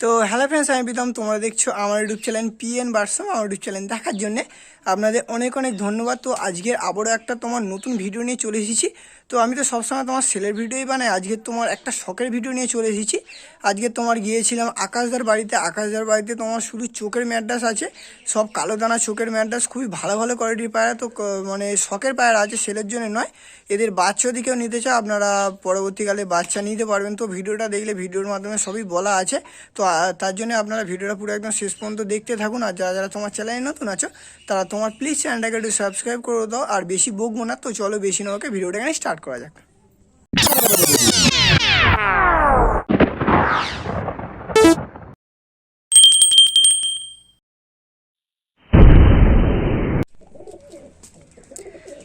তো hello friends আমি প্রীতম। তোমরা দেখছ আমার ইউটিউব চ্যানেল পি এন বার্সম আমার ইউটিউব চ্যানেল দেখার জন্য আপনাদের অনেক অনেক ধন্যবাদ। তো আজকের আবারও একটা তোমার নতুন ভিডিও নিয়ে চলে এসেছি। তো আমি তো সবসময় তোমার সেলের ভিডিওই বানাই। আজকে তোমার একটা শখের ভিডিও নিয়ে চলে এসেছি। আজকে তোমার গিয়েছিলাম আকাশদার বাড়িতে। আকাশদার বাড়িতে তোমার শুধু চোখের ম্যাড্রাস আছে, সব কালো দানা চোখের ম্যাড্রাস খুবই ভালো ভালো কোয়ালিটির পায়রা তো মানে শখের পায়রা আছে সেলের জন্য নয়। এদের বাচ্চা দিকেও নিতে চাও, আপনারা পরবর্তীকালে বাচ্চা নিতে পারবেন। তো ভিডিওটা দেখলে ভিডিওর মাধ্যমে সবই বলা আছে। তো তার জন্য আপনারা ভিডিওটা পুরো একদম শেষ পর্যন্ত দেখতে থাকুন। আর যারা যারা তোমার চ্যানেলে নতুন আছো, তারা তোমার প্লিজ চ্যানেলটাকে একটু সাবস্ক্রাইব করে দাও। আর বেশি বকবো না, তো চলো বেশি না ওকে ভিডিওটা এখানে স্টার্ট করা যাক।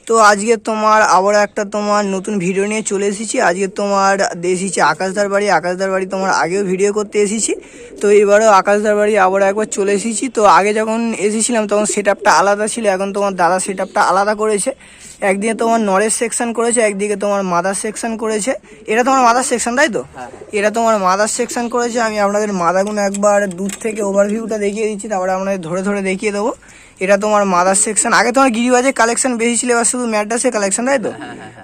তো আজকে তোমার আবার একটা তোমার নতুন ভিডিও নিয়ে চলে এসেছি। আজকে তোমার এসেছি আকাশদার বাড়ি আকাশদার বাড়ি তোমার আগেও ভিডিও করতে এসেছি। তো এবারও আকাশদার বাড়ি আবার একবার চলে এসেছি। তো আগে যখন এসেছিলাম তখন সেট আলাদা ছিল, এখন তোমার দাদা সেট আলাদা করেছে। একদিকে তোমার নরেশ সেকশন করেছে একদিকে তোমার মাদার সেকশন করেছে। এটা তোমার মাদার সেকশন তাই তো? এটা তোমার মাদার সেকশন করেছে আমি আপনাদের মাদাগুলো একবার দূর থেকে ওভারভিউটা দেখিয়ে দিচ্ছি তারপরে আপনাদের ধরে ধরে দেখিয়ে দেবো। এটা তোমার মাদার সেকশন আগে তোমার গিরিবাজের কালেকশন বেশি ছিল এবার শুধু ম্যাড্রাসের কালেকশন তাই তো?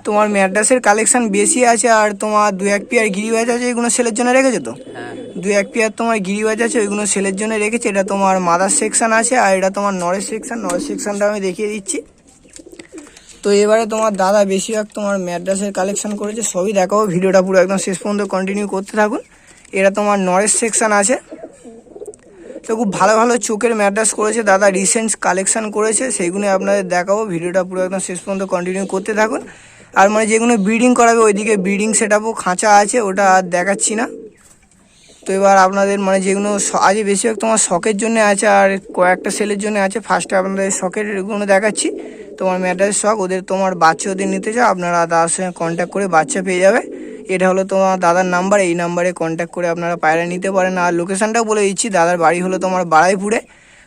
তোমার ম্যাড্রাসের কালেকশন বেশি আছে আর তোমার দু এক পিয়ার গিরিবাজ আছে এগুলো সেলের জন্য রেখেছে তো? দু এক পিয়ার তোমার গিরিবাজ আছে ওইগুলো সেলের জন্য রেখেছে। এটা তোমার মাদার সেকশন আছে আর এটা তোমার নরেশ সেকশন নরেশ সেকশনটা আমি দেখিয়ে দিচ্ছি। তো এবারে তোমার দাদা বেশিরভাগ তোমার ম্যাড্রাসের কালেকশন করেছে, সবই দেখাবো, ভিডিওটা পুরো একদম শেষ পর্যন্ত কন্টিনিউ করতে থাকুন। এটা তোমার নরেশ সেকশান আছে। তো খুব ভালো ভালো চোখের ম্যাড্রাস করেছে, দাদা রিসেন্ট কালেকশন করেছে, সেইগুলো আপনাদের দেখাবো, ভিডিওটা পুরো একদম শেষ পর্যন্ত কন্টিনিউ করতে থাকুন। আর মানে যেগুলো ব্রিডিং করাবে, ওইদিকে ব্রিডিং সেট খাঁচা আছে, ওটা আর দেখাচ্ছি না। তো এবার আপনাদের মানে যেগুলো আজ বেশিরভাগ তোমার শখের জন্য আছে, আর কয়েকটা সেলের জন্য আছে ফার্স্টে আপনাদের শখেরগুলো দেখাচ্ছি। তোমার ম্যাটারের শখ, ওদের তোমার বাচ্চা ওদের নিতে চাও, আপনারা দাদার সঙ্গে কন্ট্যাক্ট করে বাচ্চা পেয়ে যাবে। এটা হলো তোমার দাদার নাম্বার এই নাম্বারে কন্ট্যাক্ট করে আপনারা পায়রা নিতে পারেন। আর লোকেশানটাও বলে দিচ্ছি, দাদার বাড়ি হলো তোমার বাড়াইপুরে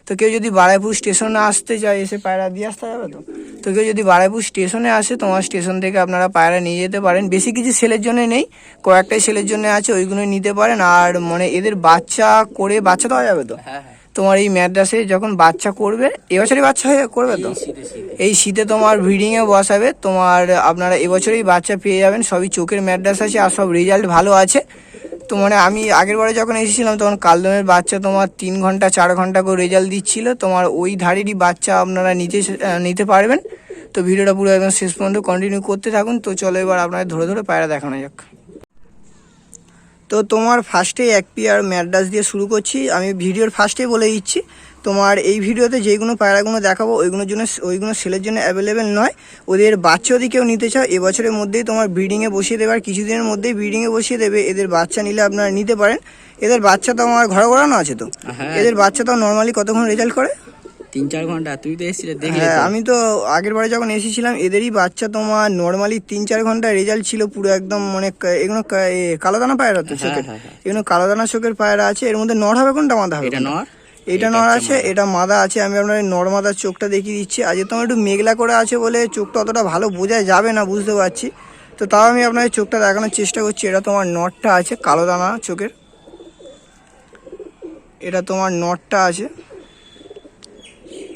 তো কেউ যদি বারাইপুর স্টেশনে আসতে চায়, এসে পায়রা দিয়ে আসতে যাবে তো? তো কেউ যদি বারাইপুর স্টেশনে আসে, তোমার স্টেশন থেকে আপনারা পায়রা নিয়ে যেতে পারেন। বেশি কিছু সেলের জন্য নেই, কয়েকটাই সেলের জন্য আছে ওইগুলো নিতে পারেন। আর মানে এদের বাচ্চা করে বাচ্চা দেওয়া যাবে তো? হ্যাঁ হ্যাঁ। তোমার এই ম্যাড্রাসে যখন বাচ্চা করবে এবছরই বাচ্চা হয়ে করবে তো? এই শীতে তোমার ব্রিডিংয়ে বসাবে তোমার আপনারা এবছরই বাচ্চা পেয়ে যাবেন সবই চোখের ম্যাড্রাস আছে আর সব রেজাল্ট ভালো আছে। তো মানে আমি আগের বারে যখন এসেছিলাম তখন কালদমের বাচ্চা তোমার তিন ঘণ্টা চার ঘণ্টা করে রেজাল্ট দিচ্ছিল। তোমার ওই ধারেরই বাচ্চা আপনারা নিতে নিতে পারবেন। তো ভিডিওটা পুরো একদম শেষ পর্যন্ত কন্টিনিউ করতে থাকুন। তো চলো এবার আপনাদের ধরে ধরে পায়রা দেখানো যাক। তো তোমার ফার্স্টে এক পিয়ার ম্যাড্রাস দিয়ে শুরু করছি। আমি ভিডিওর ফার্স্টেই বলে দিচ্ছি। তোমার এই ভিডিওতে যেইগুলো পায়রাগুলো দেখাবো ওইগুলোর জন্য ওইগুলো সেলের জন্য অ্যাভেলেবেল নয়। ওদের বাচ্চা যদি কেউ নিতে চাও এবছরের মধ্যেই তোমার ব্রিডিংয়ে বসিয়ে দেবে। আর কিছুদিনের মধ্যেই ব্রিডিংয়ে বসিয়ে দেবে। এদের বাচ্চা নিলে আপনারা নিতে পারেন। এদের বাচ্চা তো আমার ঘরে ঘোরানো আছে তো। হ্যাঁ। এদের বাচ্চা তো নর্মালি কতক্ষণ রেজাল্ট করে? তিন চার ঘণ্টা তুই তো এসেছিলে দেখলে হ্যাঁ আমি তো আগের বারে যখন এসেছিলাম এদেরই বাচ্চা তোমার নর্মালি তিন চার ঘণ্টা রেজাল্ট ছিল পুরো একদম মানে এগুলো কালো দানা পায়রা তো চোখের। হ্যাঁ, হ্যাঁ। এগুলো কালো দানা চোখের পায়রা আছে এর মধ্যে নর হবে কোনটা মাথা হবে এটা নর এটা নর আছে এটা মাদা আছে আমি আপনার নর মাদার চোখটা দেখিয়ে দিচ্ছি। আজকে তোমার একটু মেঘলা করে আছে বলে চোখটা অতটা ভালো বোঝা যাবে না বুঝতে পারছি। তো তাও আমি আপনাদের চোখটা দেখানোর চেষ্টা করছি এটা তোমার নটটা আছে কালো দানা চোখের। এটা তোমার নটটা আছে।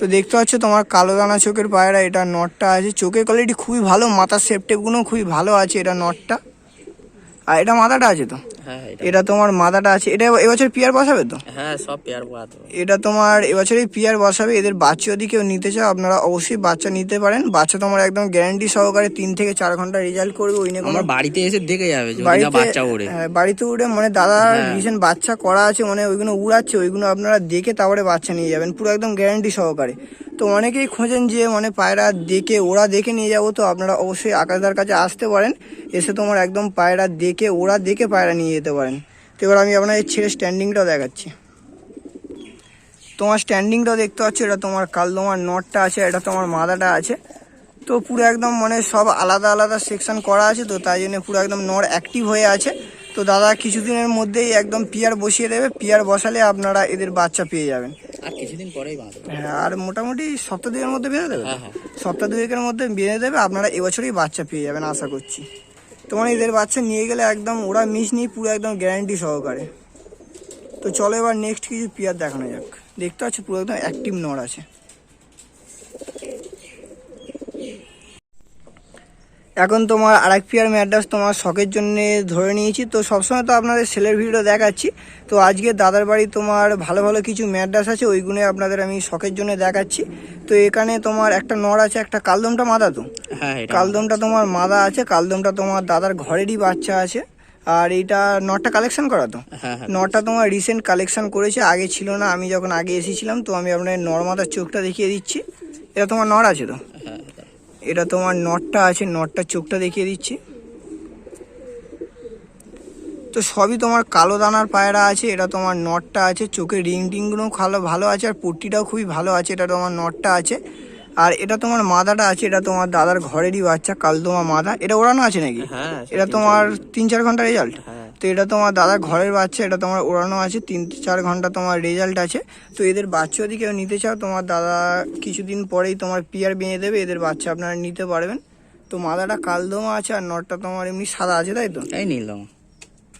তো দেখতে পাচ্ছ তোমার কালো দানা চোখের পায়রা, এটা নটটা আছে। চোখের কোয়ালিটি খুবই ভালো, মাথার সেপটেপগুলো খুবই ভালো আছে, এটা নটটা। আর এটা মাথাটা আছে তো? এটা এটা তোমার মাথাটা আছে এটা এবছর পিয়ার বসাবে তো? হ্যাঁ সব পেয়ার তো এটা তোমার এবছরই পিয়ার বসাবে এদের বাচ্চা যদি কেউ নিতে চাও আপনারা অবশ্যই বাচ্চা নিতে পারেন। বাচ্চা তোমার একদম গ্যারান্টি সহকারে তিন থেকে চার ঘণ্টা রেজাল্ট করবে ওই নিয়ে আমার বাড়িতে এসে দেখে যাবে বাচ্চা ওড়ে। হ্যাঁ, বাড়িতে উড়ে মানে দাদা হ্যাঁ। রিসেন্ট বাচ্চা করা আছে মানে ওইগুলো উড়াচ্ছে ওইগুলো আপনারা দেখে তারপরে বাচ্চা নিয়ে যাবেন পুরো একদম গ্যারান্টি সহকারে। তো অনেকেই খোঁজেন যে মানে পায়রা দেখে ওরা দেখে নিয়ে যাব তো আপনারা অবশ্যই আকাশদার কাছে আসতে পারেন। এসে তোমার একদম পায়রা দেখে ওরা দেখে পায়রা নিয়ে যেতে পারেন। তো এবার আমি আপনাদের ছেড়ে স্ট্যান্ডিংটাও দেখাচ্ছি। তোমার স্ট্যান্ডিংটাও দেখতে পাচ্ছ এটা তোমার কাল তোমার নটটা আছে এটা তোমার মাদাটা আছে। তো পুরো একদম মানে সব আলাদা আলাদা সেকশন করা আছে তো তাই জন্য পুরো একদম নর অ্যাক্টিভ হয়ে আছে। তো দাদা কিছুদিনের মধ্যেই একদম পিয়ার বসিয়ে দেবে পিয়ার বসালে আপনারা এদের বাচ্চা পেয়ে যাবেন। আর কিছুদিন পরেই হ্যাঁ আর মোটামুটি সপ্তাহ দুয়ের মধ্যে বেঁধে দেবে? হ্যাঁ, হ্যাঁ। সপ্তাহ দুয়েকের মধ্যে বেঁধে দেবে আপনারা এবছরই বাচ্চা পেয়ে যাবেন আশা করছি। তোমার এদের বাচ্চা নিয়ে গেলে একদম ওরা মিস নেই, পুরো একদম গ্যারান্টি সহকারে। তো চলো এবার নেক্সট কিছু পিয়ার দেখানো যাক। দেখতে পাচ্ছ পুরো একদম অ্যাক্টিভ নড় আছে। এখন তোমার আরেক পেয়ার ম্যাড্রাস তোমার শখের জন্য ধরে নিয়েছি। তো সবসময় তো আপনাদের সেলের ভিডিও দেখাচ্ছি। তো আজকে দাদার বাড়ি তোমার ভালো ভালো কিছু ম্যাড্রাস আছে ওইগুলো আপনাদের আমি শখের জন্য দেখাচ্ছি। তো এখানে তোমার একটা নড় আছে একটা কালদমটা মাদা তো? হ্যাঁ কালদমটা তোমার মাদা আছে কালদমটা তোমার দাদার ঘরেরই বাচ্চা আছে। আর এটা নটটা কালেকশন করা তো? হ্যাঁ হ্যাঁ। নটা তোমার রিসেন্ট কালেকশন করেছে আগে ছিল না আমি যখন আগে এসেছিলাম তো আমি আপনার নর্মাদার চোখটা দেখিয়ে দিচ্ছি। এটা তোমার নর আছে তো? এটা তোমার নটটা আছে নটটার চোখটা দেখিয়ে দিচ্ছি। তো সবই তোমার কালো দানার পায়রা আছে, এটা তোমার নটটা আছে চোখের রিং টিংগুলো ভালো ভালো আছে, আর পট্টিটাও খুবই ভালো আছে, এটা তোমার নটটা আছে। আর এটা তোমার মাদাটা আছে এটা তোমার দাদার ঘরেরই বাচ্চা কালদমা মাদা। এটা ওড়ানো আছে নাকি? হ্যাঁ এটা তোমার তিন চার ঘণ্টা রেজাল্ট হ্যাঁ। তো এটা তোমার দাদার ঘরের বাচ্চা এটা তোমার ওড়ানো আছে তিন চার ঘণ্টা তোমার রেজাল্ট আছে। তো এদের বাচ্চা যদি কেউ নিতে চাও তোমার দাদা কিছুদিন পরেই তোমার পিয়ার বেঁধে দেবে এদের বাচ্চা আপনারা নিতে পারবেন। তো মাদাটা কালদমা আছে আর নটটা তোমার এমনি সাদা আছে তাই তো? এই নীলদম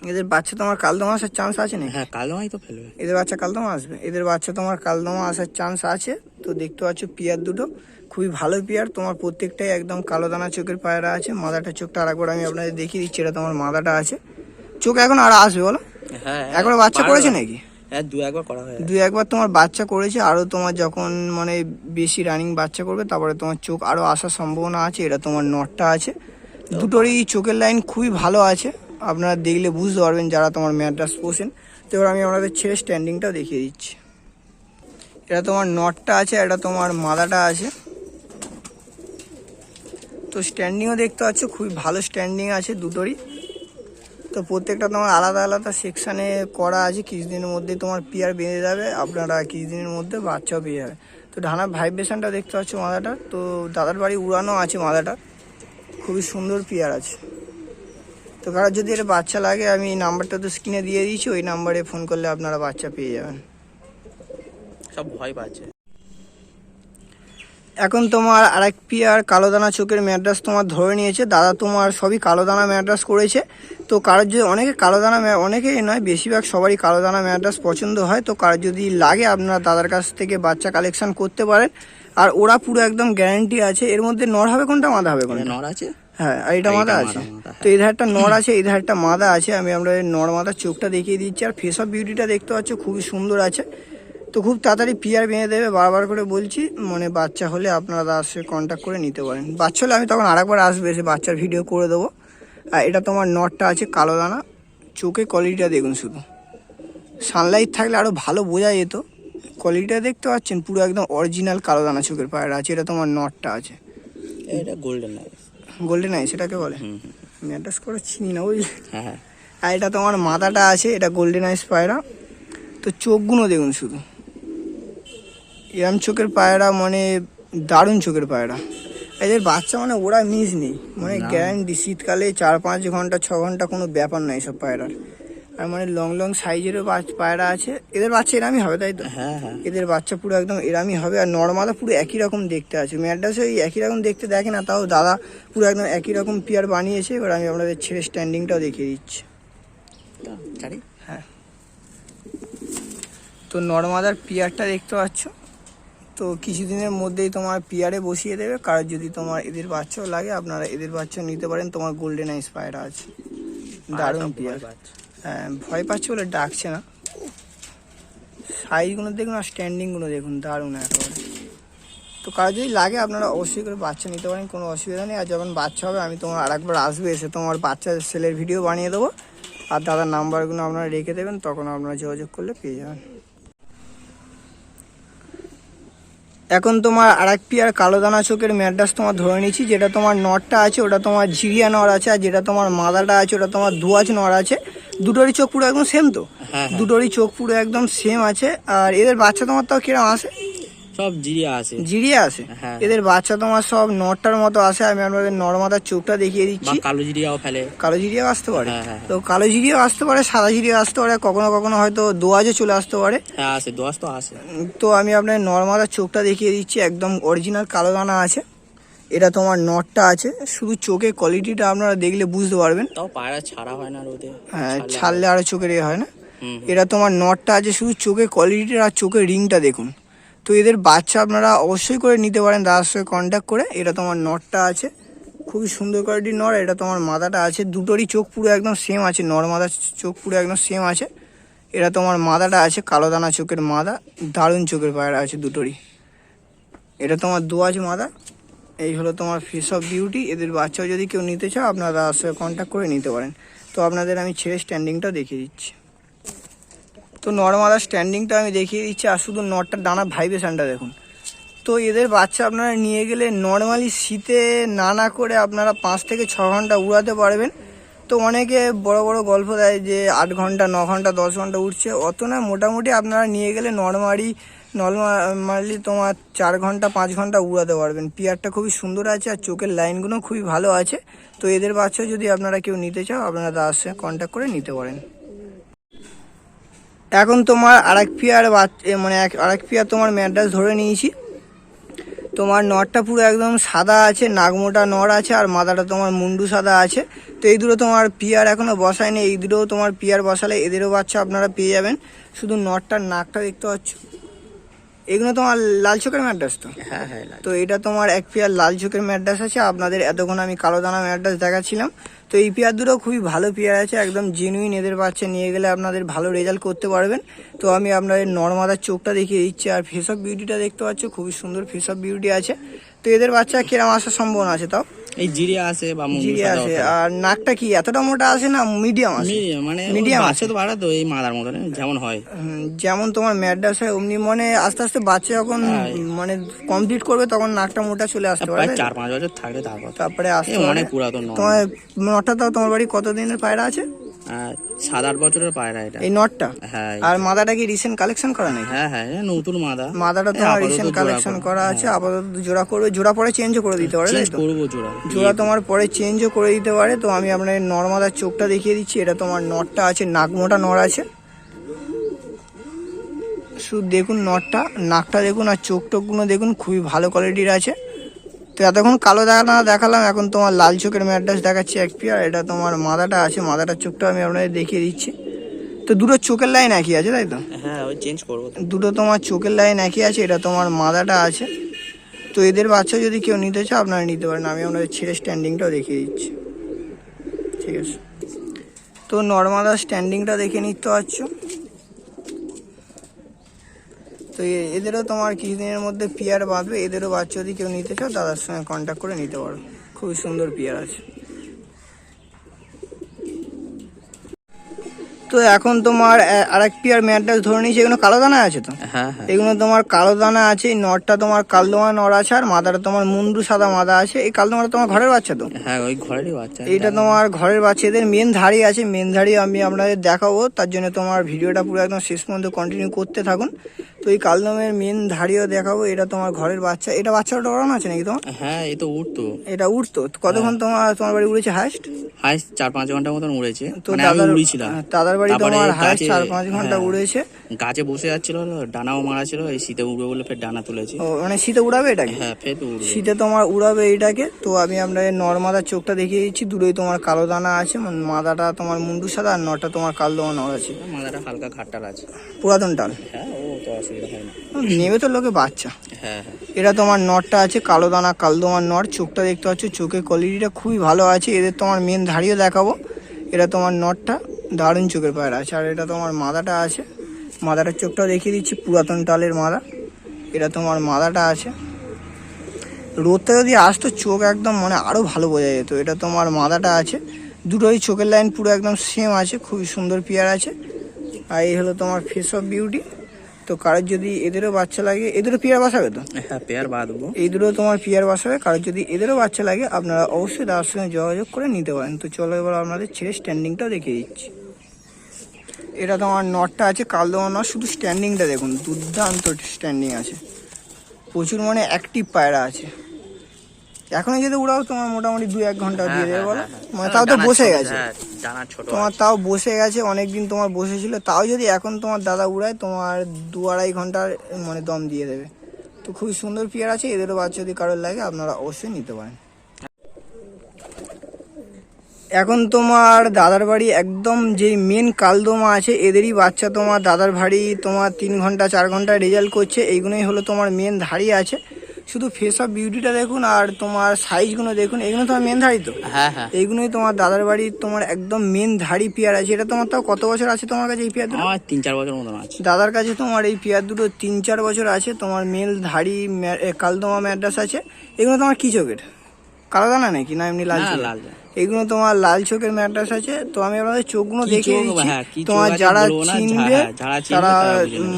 এদের বাচ্চা তোমার কালদমা আসার চান্স আছে না হ্যাঁ কালো মাই তো ফেলবে। এদের বাচ্চা কালদমা আসবে। এদের বাচ্চা তোমার কালদমা আসার চান্স আছে। তো দেখতে পাচ্ছ পিয়ার দুটো। খুবই ভালো পিয়ার। তোমার প্রত্যেকটাই একদম কালো দানা চোখের পায়রা আছে। মাদাটা চোখটা আরেকবার আমি আপনাদের দেখিয়ে দিচ্ছি। এটা তোমার মাদাটা আছে। চোখ এখন আর আসবে বলো? হ্যাঁ একবার বাচ্চা করেছে নাকি? হ্যাঁ দু একবার করা হয় দুই একবার তোমার বাচ্চা করেছে। আরও তোমার যখন মানে বেশি রানিং বাচ্চা করবে তারপরে তোমার চোখ আরও আসার সম্ভাবনা আছে। এটা তোমার নটটা আছে। দুটোরই চোখের লাইন খুবই ভালো আছে। আপনারা দেখলে বুঝতে পারবেন যারা তোমার ম্যাড্রাস পোষেন তো এবার আমি আপনাদের ছেড়ে স্ট্যান্ডিংটাও দেখিয়ে দিচ্ছি। এটা তোমার নটটা আছে, এটা তোমার মাদাটা আছে। তো স্ট্যান্ডিংও দেখতে পাচ্ছ, খুবই ভালো স্ট্যান্ডিং আছে দুটোরই। তো প্রত্যেকটা তোমার আলাদা আলাদা সেকশানে করা আছে, কিছুদিনের মধ্যেই তোমার পিয়ার বেঁধে যাবে, আপনারা কিছুদিনের মধ্যে বাচ্চাও পেয়ে যাবে। তো ডানার ভাইব্রেশনটা দেখতে পাচ্ছ মাদাটা। তো দাদার বাড়ি উড়ানো আছে মাদাটা। খুবই সুন্দর পিয়ার আছে। তো কারোর যদি এটা বাচ্চা লাগে আমি নাম্বারটা তো স্ক্রিনে দিয়ে দিয়েছি ওই নাম্বারে ফোন করলে আপনারা বাচ্চা পেয়ে যাবেন। সব ভয় পাচ্ছে। এখন তোমার আরেক পিয়ার কালো দানা চোখের ম্যাড্রাস তোমার ধরে নিয়েছে। দাদা তোমার সবই কালো দানা ম্যাড্রাস করেছে। তো কারোর যদি অনেকে কালো দানা অনেকেই নয় বেশিরভাগ সবারই কালো দানা ম্যাড্রাস পছন্দ হয়। তো কারোর যদি লাগে আপনারা দাদার কাছ থেকে বাচ্চা কালেকশন করতে পারেন। আর ওরা পুরো একদম গ্যারান্টি আছে। এর মধ্যে নর হবে কোনটা? মাদা হবে কোনটা? নর আছে? হ্যাঁ আর এটা মাদা আছে। তো এই ধারটা নর আছে এই ধারটা মাদা আছে। আমি আমরা নর মাদার চোখটা দেখিয়ে দিচ্ছি। আর ফেস অফ বিউটিটা দেখতে পাচ্ছ খুবই সুন্দর আছে। তো খুব তাড়াতাড়ি পিয়ার বেঁধে দেবে বারবার করে বলছি মানে বাচ্চা হলে আপনারা তার সাথে কন্ট্যাক্ট করে নিতে পারেন। বাচ্চা হলে আমি তখন আরেকবার আসবে এসে বাচ্চার ভিডিও করে দেবো। আর এটা তোমার নটটা আছে কালো দানা। চোখে কোয়ালিটিটা দেখুন শুধু। সানলাইট থাকলে আরও ভালো বোঝা যেত। কোয়ালিটিটা দেখতে পাচ্ছেন পুরো একদম অরিজিনাল কালো দানা চোখের পায়রা আছে। এটা তোমার নটটা আছে। এটা গোল্ডেন লাগে গোল্ডেন আই সেটাকে বলে। হুম। ম্যাটাস করে চিনি না বুঝলি? হ্যাঁ হ্যাঁ। আর এটা তোমার মাথাটা আছে এটা গোল্ডেন আইস পায়রা। তো চোখগুলো দেখুন শুধু। এরম চোখের পায়রা মানে দারুণ চোখের পায়রা। এদের বাচ্চা মানে ওরা মিস নেই। মানে। গ্যারান্টি শীতকালে চার পাঁচ ঘণ্টা ছ ঘণ্টা কোনো ব্যাপার নাই সব পায়রার। আর মানে লং লং সাইজেরও পায়রা আছে। এদের বাচ্চা এরামই হবে তাই তো? হ্যাঁ হ্যাঁ। এদের বাচ্চা পুরো একদম এরামই হবে আর নর্মাদা পুরো একই রকম দেখতে আছে। ম্যাড্রাসে ওই একই রকম দেখতে দেখে না তাও দাদা পুরো একদম একই রকম পিয়ার বানিয়েছে। এবার আমি আপনাদের ছেড়ে স্ট্যান্ডিংটাও দেখিয়ে দিচ্ছি। ছাড়ি তো নর্মাদার পিয়ারটা দেখতে পাচ্ছ? তো কিছুদিনের মধ্যেই তোমার পিয়ারে বসিয়ে দেবে। কারোর যদি তোমার এদের বাচ্চাও লাগে আপনারা এদের বাচ্চাও নিতে পারেন। তোমার গোল্ডেন আইস পায়রা আছে। দারুণ পিয়ার। হ্যাঁ ভয় পাচ্ছে বলে ডাকছে না। সাইজগুলো দেখুন আর স্ট্যান্ডিংগুলো দেখুন, দারুণ একেবারে তো কারও যদি লাগে আপনারা অবশ্যই করে বাচ্চা নিতে পারেন, কোনো অসুবিধা নেই। আর যখন বাচ্চা হবে, আমি তোমার আরেকবার আসবে, এসে তোমার বাচ্চা সেলের ভিডিও বানিয়ে দেবো। আর দাদার নাম্বারগুলো আপনারা রেখে দেবেন, তখন আপনারা যোগাযোগ করলে পেয়ে যাবেন। এখন তোমার আর আরেক পিয়ার কালো দানা চোখের ম্যাড্রাস তোমার ধরে নিচ্ছি, যেটা তোমার নটটা আছে, ওটা তোমার ঝিরিয়া নর আছে, আর যেটা তোমার মাদাটা আছে, ওটা তোমার দুয়াজ নর আছে। দুটোরই চোখ পুরো একদম সেম তো? হ্যাঁ হ্যাঁ। দুটোরই চোখ পুরো একদম সেম আছে। আর এদের বাচ্চা তোমার তাও কিরম আসে সব জিরিয়া আছে। জিরিয়া আসে হ্যাঁ। এদের বাচ্চা তোমার সব নটটার মতো আসে আমি আপনাদের নর্মাদার চোখটা দেখিয়ে দিচ্ছি। কালো জিরিয়াও ফেলে। কালো জিরিয়াও আসতে পারে। তো কালো জিরিয়াও আসতে পারে সাদা জিরিয়াও আসতে পারে কখনো কখনো হয়তো দোয়াজও চলে আসতে পারে। হ্যাঁ আছে দোয়াশ তো আছে। তো আমি আপনার নর্মাদার চোখটা দেখিয়ে দিচ্ছি। একদম অরিজিনাল কালো দানা আছে। এটা তোমার নটটা আছে শুধু চোখের কোয়ালিটিটা আপনারা দেখলে বুঝতে পারবেন। তাও পায়রা ছাড়া হয় না রোদে হ্যাঁ ছাড়লে আরও চোখের এ হয় না। এটা তোমার নটটা আছে শুধু চোখের কোয়ালিটিটা আর চোখের রিংটা দেখুন। তো এদের বাচ্চা আপনারা অবশ্যই করে নিতে পারেন দাদার সঙ্গে কন্ট্যাক্ট করে। এটা তোমার নটটা আছে খুবই সুন্দর কোয়ালিটির নর এটা তোমার মাদাটা আছে দুটোরই চোখ পুরো একদম সেম আছে নর মাদার চোখ পুরো একদম সেম আছে। এটা তোমার মাদাটা আছে কালো দানা চোখের মাদা দারুণ চোখের পায়রা আছে দুটোরই। এটা তোমার দু আছে মাদা এই হলো তোমার ফেস অফ বিউটি এদের বাচ্চাও যদি কেউ নিতে চাও আপনারা কন্ট্যাক্ট করে নিতে পারেন। তো আপনাদের আমি ছেড়ে স্ট্যান্ডিংটা দেখিয়ে দিচ্ছি। তো নর্মাল আর স্ট্যান্ডিংটা আমি দেখিয়ে দিচ্ছি, আর শুধু নটটার ডানা ভাইব্রেশনটা দেখুন। তো এদের বাচ্চা আপনারা নিয়ে গেলে নর্মালি শীতে না না করে আপনারা পাঁচ থেকে ছ ঘণ্টা উড়াতে পারবেন। তো অনেকে বড় বড় গল্প দেয় যে আট ঘণ্টা, ন ঘণ্টা, দশ ঘণ্টা উঠছে অত না, মোটামুটি আপনারা নিয়ে গেলে নর্মালি নর্মালি তোমার চার ঘণ্টা, পাঁচ ঘণ্টা উড়াতে পারবেন। পিয়ারটা খুবই সুন্দর আছে আর চোখের লাইনগুলো খুবই ভালো আছে। তো এদের বাচ্চা যদি আপনারা কেউ নিতে চাও, আপনারা তার সাথে কন্ট্যাক্ট করে নিতে পারেন। এখন তোমার আরেক পিয়ার মানে আরেক পিয়ার তোমার ম্যাড্রাস ধরে নিয়েছি। তোমার নরটা পুরো একদম সাদা আছে, নাগমোটা নর আছে আর মাথাটা তোমার মুন্ডু সাদা আছে। তো এই দুটো তোমার পিয়ার এখনও বসায়নি, এই দুটো তোমার পিয়ার বসালে এদেরও বাচ্চা আপনারা পেয়ে যাবেন। শুধু নরটার নাকটা দেখতে পাচ্ছ। এগুলো তোমার লাল চোখের ম্যাড্রাস তো? হ্যাঁ হ্যাঁ তো এটা তোমার এক পেয়ার লাল চোখের ম্যাড্রাস আছে আপনাদের এতক্ষণ আমি কালো দানা ম্যাড্রাস দেখাচ্ছিলাম। তো এই পেয়ার দুটো খুবই ভালো পেয়ার আছে একদম জেনুইন এদের বাচ্চা নিয়ে গেলে আপনাদের ভালো রেজাল্ট করতে পারবেন। তো আমি আপনাদের নর্মাদার চোখটা দেখিয়ে দিচ্ছি আর ফেস অফ বিউটিটা দেখতে পাচ্ছ খুবই সুন্দর ফেস অফ বিউটি আছে। তো এদের বাচ্চা কিরম আসার সম্ভাবনা আছে তাও? এই জিরে আছে বা জিরে আছে আর নাকটা কি এতটা মোটা আছে না মিডিয়াম আছে? মানে মিডিয়াম আছে। তো বাড়া তো এই মাদার মতন যেমন হয়। যেমন তোমার ম্যাড্রাস হয় অমনি মানে আস্তে আস্তে বাচ্চা যখন হ্যাঁ। মানে কমপ্লিট করবে তখন নাকটা মোটা চলে আসতে পারে? চার পাঁচ বছর থাকলে তারপর। তারপরে আসতে অনেক পুরাতন তোমার নটা তাও তোমার বাড়ি কতদিনের পায়রা আছে? সাত আট বছরের পায়রা এটা। এই নটটা? হ্যাঁ আর মাদাটা কি রিসেন্ট কালেকশন করা নেই হ্যাঁ হ্যাঁ নতুন মাদা। মাদাটা তোমার রিসেন্ট কালেকশন করা। করা আছে আপাতত জোড়া করবে জোড়া পরে চেঞ্জও করে দিতে পারে তাই তো? করব জোড়া। জোড়া তোমার পরে চেঞ্জও করে দিতে পারে তো আমি আপনার নর্মাদার চোখটা দেখিয়ে দিচ্ছি এটা তোমার নটটা আছে নাকমোটা নর আছে। শুধু দেখুন নটটা নাকটা দেখুন আর চোখ টোকগুলো দেখুন খুবই ভালো কোয়ালিটির আছে। তো এতক্ষণ কালো দেখা দানা দেখালাম এখন তোমার লাল চোখের ম্যাড্রাস দেখাচ্ছি এক পিয়ার এটা তোমার মাদাটা আছে মাদাটার চোখটা আমি আপনাদের দেখিয়ে দিচ্ছি। তো দুটো চোখের লাইন একই আছে তাই তো? হ্যাঁ ওই চেঞ্জ করব দুটো তোমার চোখের লাইন একই আছে এটা তোমার মাদাটা আছে। তো এদের বাচ্চা যদি কেউ নিতে চাও আপনারা নিতে পারেন আমি আপনাদের ছেড়ে স্ট্যান্ডিংটাও দেখিয়ে দিচ্ছি। ঠিক আছে। তো নর্মাদার স্ট্যান্ডিংটা দেখে নিতে পারছ? তো এদেরও তোমার কিছুদিনের মধ্যে পিয়ার বাঁধবে, এদেরও বাচ্চা যদি কেউ নিতে চাও, দাদার সঙ্গে কন্ট্যাক্ট করে নিতে পারো। খুবই সুন্দর পিয়ার আছে। তো এখন তোমার আ- আরেক পিয়ার ধরে নিয়েছি এগুলো কালো দানা আছে তো? হ্যাঁ হ্যাঁ। এগুলো তোমার কালো দানা আছে এই নটটা তোমার কালদোমা নর আছে আর মাদাটা তোমার মুন্ডু সাদা মাদা আছে এই কালদোমাটা তোমার ঘরের বাচ্চা তো? হ্যাঁ ওই ঘরেরই বাচ্চা এইটা তোমার ঘরের বাচ্চাদের মেন ধাড়ি আছে মেন ধাড়ি আমি আপনাদের দেখাবো তার জন্য তোমার ভিডিওটা পুরো একদম শেষ পর্যন্ত কন্টিনিউ করতে থাকুন। তো এই কালদমের মেন ধাড়িও দেখাবো এটা তোমার ঘরের বাচ্চা এটা বাচ্চাটা ওড়ানো আছে নাকি তোমার? হ্যাঁ এই তো উঠতো এটা উঠতো কতক্ষণ তোমার তোমার বাড়ি উড়েছে হাইস্ট হাই চার পাঁচ ঘণ্টার মতন উড়েছে। তো মানে আমি দাদার উড়িছিলাম। দাদার বাড়ি তারপরে তোমার হাইস্ট চার পাঁচ ঘণ্টা হ্যাঁ, উড়েছে। গাছে বসে যাচ্ছিল ডানাও মারা ছিল এই শীতে উড়বে বলে ফের ডানা তুলেছি। ও মানে শীতে উড়াবে এটাকে? হ্যাঁ ফের উড়বে। শীতে তোমার উড়াবে এইটাকে তো আমি আপনাদের নর্মাদার চোখটা দেখিয়ে দিচ্ছি দুটোই তোমার কালো দানা আছে মানে মাদাটা তোমার মুন্ডু সাদা আর নটা তোমার কালো দানা নর আছে। মাথাটা হালকা ঘাটটাল আছে। পুরাতন টাল হ্যাঁ ও তো অসুবিধা হয় না। নেবে তো লোকে বাচ্চা। হ্যাঁ হ্যাঁ। এটা তোমার নটটা আছে কালো দানা কালদোমার নট চোখটা দেখতে পাচ্ছ চোখের কোয়ালিটিটা খুবই ভালো আছে। এদের তোমার মেন ধাড়িও দেখাবো। এটা তোমার নটটা। দারুণ চোখের পায়রা আছে আর এটা তোমার মাদাটা আছে। মাদাটার চোখটাও দেখিয়ে দিচ্ছি পুরাতন টালের মাদা। এটা তোমার মাদাটা আছে। রোদটা যদি আসতো চোখ একদম মানে আরও ভালো বোঝা যেত। এটা তোমার মাদাটা আছে। দুটোই চোখের লাইন পুরো একদম সেম আছে খুবই সুন্দর পেয়ার আছে। আর এই হলো তোমার ফেস অফ বিউটি তো কারোর যদি এদেরও বাচ্চা লাগে এদেরও পেয়ার বাসাবে তো? হ্যাঁ পেয়ার বাঁধবো। এই দুটো তোমার পিয়ার বাসাবে। কারোর যদি এদেরও বাচ্চা লাগে আপনারা অবশ্যই তার সঙ্গে যোগাযোগ করে নিতে পারেন। তো চলো এবার আপনাদের ছেড়ে স্ট্যান্ডিংটাও দেখিয়ে দিচ্ছি। এটা তোমার নটটা আছে কালদমা নট শুধু স্ট্যান্ডিংটা দেখুন দুর্দান্ত স্ট্যান্ডিং আছে। প্রচুর মানে অ্যাক্টিভ পায়রা আছে। এখনই যদি উড়াও তোমার মোটামুটি দু এক ঘণ্টা দিয়ে দেবে বলো। মানে তাও তো বসে গেছে। হ্যাঁ তোমার তাও বসে গেছে অনেকদিন তোমার বসেছিল। তাও যদি এখন তোমার দাদা উড়ায় তোমার দু আড়াই ঘণ্টার মানে দম দিয়ে দেবে। তো খুবই সুন্দর পেয়ার আছে এদেরও বাচ্চা যদি কারোর লাগে আপনারা অবশ্যই নিতে পারেন। এখন তোমার দাদার বাড়ি একদম যে মেন কালদমা আছে এদেরই বাচ্চা তোমার দাদার বাড়ি তোমার তিন ঘণ্টা চার ঘণ্টা রেজাল্ট করছে এইগুলোই হলো তোমার মেন ধাড়ি আছে। শুধু ফেস অফ বিউটিটা দেখুন আর তোমার সাইজগুলো দেখুন এগুলো তোমার মেন ধাড়ি তো? হ্যাঁ হ্যাঁ। এইগুলোই তোমার দাদার বাড়ি তোমার একদম মেন ধাড়ি পেয়ার আছে। এটা তোমার তাও কত বছর আছে তোমার কাছে এই পেয়ার দুটো? আমার তিন চার বছর মতন আছে। দাদার কাছে তোমার এই পেয়ার দুটো তিন চার বছর আছে। তোমার মেল ধাড়ি কালদমা ম্যাড্রাস আছে। এগুলো তোমার কি চোখের? কালো দানা নাকি? না এমনি লাল লাল। এগুলো তোমার লাল চোখের ম্যাড্রাস আছে তো আমি আপনাদের চোখগুলো কি দেখিয়ে দিচ্ছি। হ্যাঁ, তোমার যারা চিনবে তারা।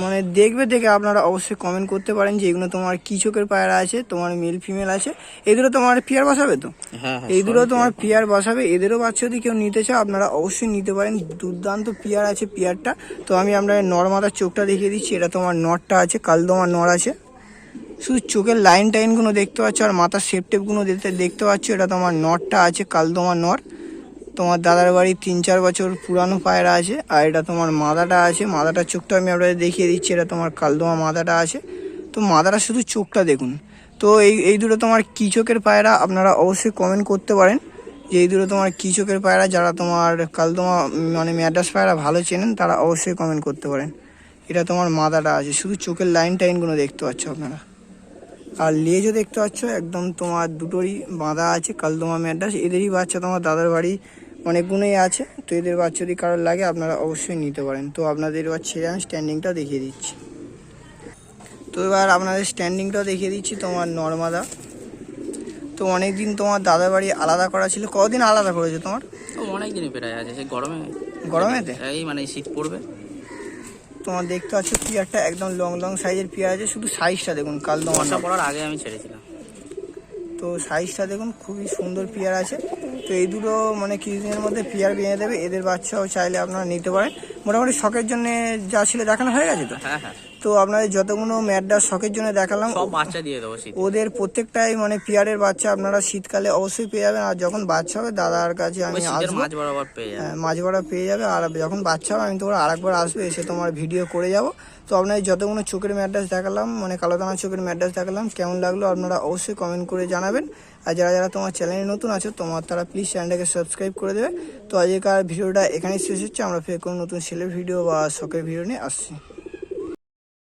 মানে দেখবে দেখে আপনারা অবশ্যই কমেন্ট করতে পারেন যে এগুলো তোমার কি চোখের পায়রা আছে তোমার মেল ফিমেল আছে। এগুলো তোমার পেয়ার বসাবে তো? হ্যাঁ হ্যাঁ এই দুটো সবাই তোমার পেয়ার বসাবে। এদেরও বাচ্চা যদি কেউ নিতে চাও আপনারা অবশ্যই নিতে পারেন। দুর্দান্ত পিয়ার আছে পিয়ারটা তো আমি আপনার নর্মাদার চোখটা দেখিয়ে দিচ্ছি। এটা তোমার নটটা আছে কালদমা নর আছে। শুধু চোখের লাইন টাইনগুলো দেখতে পাচ্ছ আর মাথার শেপ টেপগুলো দেখতে দেখতে পাচ্ছ, এটা তোমার নটটা আছে কালদমা নর তোমার দাদার বাড়ি তিন চার বছর পুরানো পায়রা আছে, আর এটা তোমার মাদাটা আছে মাদাটার চোখটা আমি আপনাদের দেখিয়ে দিচ্ছি, এটা তোমার কালদমা মাদাটা আছে। তো মাদাটা শুধু চোখটা দেখুন। তো এই এই দুটো তোমার কি চোখের পায়রা আপনারা অবশ্যই কমেন্ট করতে পারেন, যে এই দুটো তোমার কি চোখের পায়রা, যারা তোমার কালদমা মানে ম্যাডাস পায়রা ভালো চেনেন, তারা অবশ্যই কমেন্ট করতে পারেন। এটা তোমার মাদাটা আছে, শুধু চোখের লাইন টাইনগুলো দেখতে পাচ্ছ আপনারা। আর লেজও দেখতে পাচ্ছ একদম তোমার দুটোরই বাঁধা আছে কালদমা ম্যাডাস। এদেরই বাচ্চা তোমার দাদার বাড়ি অনেকগুলোই আছে তো এদের বাচ্চা যদি কারোর লাগে আপনারা অবশ্যই নিতে পারেন। তো আপনাদের এবার ছেড়ে আমি স্ট্যান্ডিংটা দেখিয়ে দিচ্ছি। তো এবার আপনাদের স্ট্যান্ডিংটাও দেখিয়ে দিচ্ছি তোমার নর্মাদা। তো অনেক দিন তোমার দাদার বাড়ি আলাদা করা ছিল। কদিন আলাদা করেছে তোমার? ও অনেক দিনই প্রায় আছে সে গরমে। গরমেতে? এই মানে শীত পড়বে। তোমার দেখতে পাচ্ছ পিয়ারটা একদম লং লং সাইজের পিয়ার আছে। শুধু সাইজটা দেখুন কাল বর্ষা পড়ার আগে আমি ছেড়েছিলাম। তো সাইজটা দেখুন খুবই সুন্দর পিয়ার আছে। তো এই দুটো মানে কিছুদিনের মধ্যে পিয়ার বেঁধে দেবে। এদের বাচ্চাও চাইলে আপনারা নিতে পারেন। মোটামুটি শখের জন্য যা ছিল দেখানো হয়ে গেছে তো? হ্যাঁ হ্যাঁ। তো আপনাদের যতগুলো ম্যাডার শখের জন্য দেখালাম সব বাচ্চা দিয়ে দেবো ওদের প্রত্যেকটাই মানে পিয়ারের বাচ্চা আপনারা শীতকালে অবশ্যই পেয়ে যাবেন। আর যখন বাচ্চা হবে দাদার কাছে আমি আসব। বরাবর পেয়ে যাবে। হ্যাঁ, ভাড়া পেয়ে যাবে। আর যখন বাচ্চা হবে আমি তোমার আরেকবার আসব এসে তোমার ভিডিও করে যাব। তো আপনাদের যতগুলো চোখের ম্যাড্রাস দেখালাম মানে কালো দানা চোখের ম্যাড্রাস দেখালাম কেমন লাগল আপনারা অবশ্যই কমেন্ট করে জানাবেন। আর যারা যারা তোমার চ্যানেলে নতুন আছে তোমার তারা প্লিজ চ্যানেলটাকে সাবস্ক্রাইব করে দেবে। তো আজকের ভিডিওটা এখানেই শেষ হচ্ছে। আমরা ফের কোনো নতুন সেলের ভিডিও বা শখের ভিডিও নিয়ে আসছি।